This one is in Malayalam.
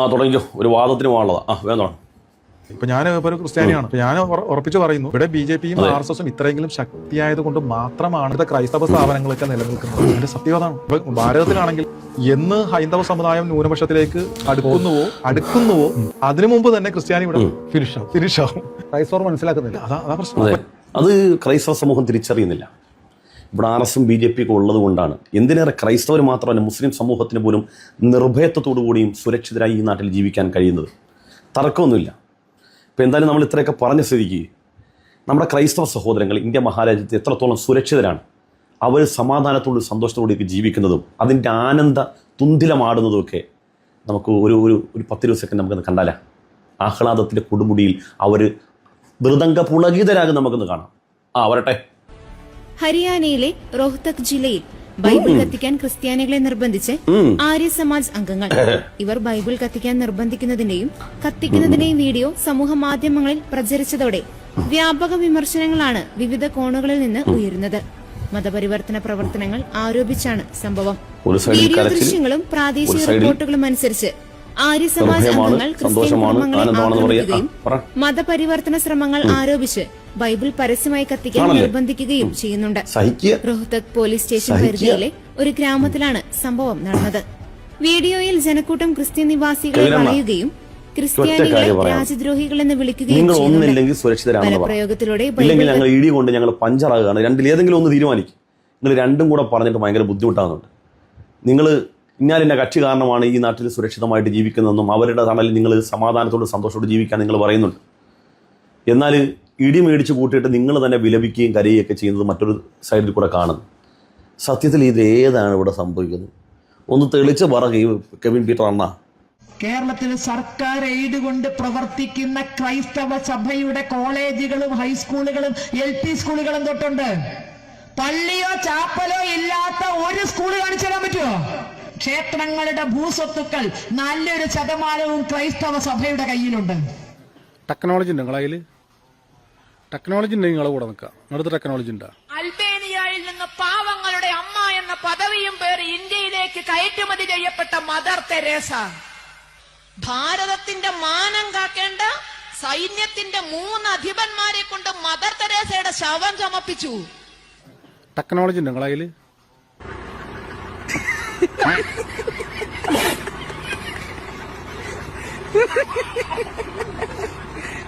ആ തുടങ്ങിക്കോ. ഒരു വാദത്തിന് പോകാനുള്ളതാ. ആ വേണം ഇപ്പൊ ഞാൻ ഇപ്പൊ ഒരു ക്രിസ്ത്യാനിയാണ്. ഇപ്പൊ ഞാൻ ഉറപ്പിച്ച് പറയുന്നു. ഇവിടെ ബി ജെ പിയും ആർ എസ് എസും ഇത്രയെങ്കിലും ശക്തിയായത് കൊണ്ട് മാത്രമാണ് ഇവിടുത്തെ ക്രൈസ്തവ സ്ഥാപനങ്ങളൊക്കെ നിലനിൽക്കുന്നത്. അതിന്റെ സത്യവതാണ് ഇപ്പൊ ഭാരതത്തിലാണെങ്കിൽ എന്ന് ഹൈന്ദവ സമുദായം ന്യൂനപക്ഷത്തിലേക്ക് അടുക്കുന്നുവോ അടുക്കുന്നുവോ അതിനു മുമ്പ് തന്നെ ക്രിസ്ത്യാനി ഇവിടെ ഫിനിഷ് ആവും ഫിനിഷ് ആവും ക്രൈസ്തവർ മനസ്സിലാക്കുന്നില്ല. അതാ അതാ പ്രശ്നം. അത് ക്രൈസ്തവ സമൂഹം തിരിച്ചറിയുന്നില്ല. ഇവിടെ ആർ എസും ബി ജെ പി ഒക്കെ ഉള്ളത് കൊണ്ടാണ് എന്തിനേറെ ക്രൈസ്തവർ മാത്രമല്ല മുസ്ലിം സമൂഹത്തിന് പോലും നിർഭയത്വത്തോടു കൂടിയും സുരക്ഷിതരായി ഈ നാട്ടിൽ ജീവിക്കാൻ കഴിയുന്നത്? തർക്കമൊന്നുമില്ല. ഇപ്പം എന്തായാലും നമ്മൾ ഇത്രയൊക്കെ പറഞ്ഞ സ്ഥിതിക്ക് നമ്മുടെ ക്രൈസ്തവ സഹോദരങ്ങൾ ഇന്ത്യ മഹാരാജ്യത്ത് എത്രത്തോളം സുരക്ഷിതരാണ് അവർ സമാധാനത്തോടും സന്തോഷത്തോടെയൊക്കെ ജീവിക്കുന്നതും അതിന്റെ ആനന്ദ തുന്തിലമാടുന്നതുമൊക്കെ നമുക്ക് ഒരു ഒരു ഒരു പത്തിരുപത് സെക്കൻഡ് നമുക്കൊന്ന് കണ്ടാലേ. ആഹ്ലാദത്തിന്റെ കൊടുമുടിയിൽ അവർ മൃദംഗ പുളകിതരാകും നമുക്കൊന്ന് കാണാം. ആ വരട്ടെ. ഹരിയാനയിലെ റോഹ്തക് ജില്ലയിൽ ബൈബിൾ കത്തിക്കാൻ ക്രിസ്ത്യാനികളെ നിർബന്ധിച്ച് ആര്യ സമാജ് അംഗങ്ങൾ. ഇവർ ബൈബിൾ കത്തിക്കാൻ നിർബന്ധിക്കുന്നതിന്റെയും കത്തിക്കുന്നതിന്റെയും വീഡിയോ സമൂഹ മാധ്യമങ്ങളിൽ പ്രചരിച്ചതോടെ വ്യാപക വിമർശനങ്ങളാണ് വിവിധ കോണുകളിൽ നിന്ന് ഉയരുന്നത്. മതപരിവർത്തന പ്രവർത്തനങ്ങൾ ആരോപിച്ചാണ് സംഭവം. വീഡിയോ ദൃശ്യങ്ങളും പ്രാദേശിക റിപ്പോർട്ടുകളും അനുസരിച്ച് ആര്യ സമാജ് അംഗങ്ങൾ ക്രിസ്ത്യൻ കുടുംബങ്ങളെ. ആക്രമിക്കുകയും മതപരിവർത്തന ശ്രമങ്ങൾ ആരോപിച്ച് ബൈബിൾ പരസ്യമായി കത്തിക്കാൻ? നിർബന്ധിക്കുകയും ചെയ്യുന്നുണ്ട്. Rohtak police station. പരിധിയിലെ ഒരു ഗ്രാമത്തിലാണ് സംഭവം നടന്നത്. വീഡിയോയിൽ ജനക്കൂട്ടം ക്രിസ്ത്യൻ നിവാസികളെ പറയുകയും വളയുകയും ക്രിസ്ത്യാനികളെ രാജ്യദ്രോഹികളെന്ന് വിളിക്കുകയും ഒന്നില്ലെങ്കിൽ സുരക്ഷിതരാണെന്ന് പറ. ബലപ്രയോഗത്തിലൂടെ ഇല്ലെങ്കിൽ ഞങ്ങൾ ഇടി കൊണ്ട് ഞങ്ങൾ പഞ്ചറാകുകയാണ്. രണ്ടിൽ ഏതെങ്കിലും ഒന്ന് തീരുമാനിക്കും. നിങ്ങൾ രണ്ടും കൂടെ പറഞ്ഞിട്ട് ഭയങ്കര ബുദ്ധിമുട്ടാകുന്നുണ്ട്. നിങ്ങൾ ഇന്നാലിന്റെ കക്ഷി കാരണമാണ് ഈ നാട്ടിൽ സുരക്ഷിതമായിട്ട് ജീവിക്കുന്നതെന്നും അവരുടെ തണലിൽ നിങ്ങൾ സമാധാനത്തോടും സന്തോഷത്തോടെ ജീവിക്കാൻ നിങ്ങൾ പറയുന്നുണ്ട്. എന്നാൽ ഇടി മേടിച്ച് കൂട്ടിയിട്ട് നിങ്ങൾ തന്നെ വിലപിക്കുകയും കരയുകയൊക്കെ ചെയ്യുന്നത് മറ്റൊരു സൈഡിൽ കൂടെ കാണുന്നു. സത്യത്തിൽ ഇത് ഏതാണ് ഇവിടെ സംഭവിക്കുന്നത്? ഒന്ന് തെളിച്ച് പറ കെവിൻ പീറ്റർ അണ്ണ. കേരളത്തിൽ സർക്കാർ എയ്ഡ് കൊണ്ട് പ്രവർത്തിക്കുന്ന ക്രൈസ്തവ സഭയുടെ കോളേജുകളും ഹൈസ്കൂളുകളും എൽ പി സ്കൂളുകളും തൊട്ടുണ്ട്. പള്ളിയോ ചാപ്പലോ ഇല്ലാത്ത ഒരു സ്കൂൾ കാണിച്ചു തരാൻ പറ്റുമോ ക്ഷേത്രങ്ങളുടെ ഭൂസ്വത്തുക്കൾ നല്ലൊരു ശതമാനവും ക്രൈസ്തവ സഭയുടെ കയ്യിലുണ്ട്. ടെക്നോളജി ഉണ്ട് ടെക്നോളജി ഉണ്ടെങ്കിൽ നിങ്ങളെ കൂടെ നിൽക്കാം ടെക്നോളജി ഉണ്ടാ? അൽബേനിയയിൽ നിന്ന് പാവങ്ങളുടെ അമ്മ എന്ന പദവിയും പേര് ഇന്ത്യയിലേക്ക് കയറ്റുമതി ചെയ്യപ്പെട്ട മദർ തെരേസ. ഭാരതത്തിന്റെ മാനം കാക്കേണ്ട സൈന്യത്തിന്റെ മൂന്ന് അധിപന്മാരെ കൊണ്ട് മദർ തെരേസയുടെ ശവം ചമപ്പിച്ചു. ടെക്നോളജി ഉണ്ട് നിങ്ങളെ കയ്യിൽ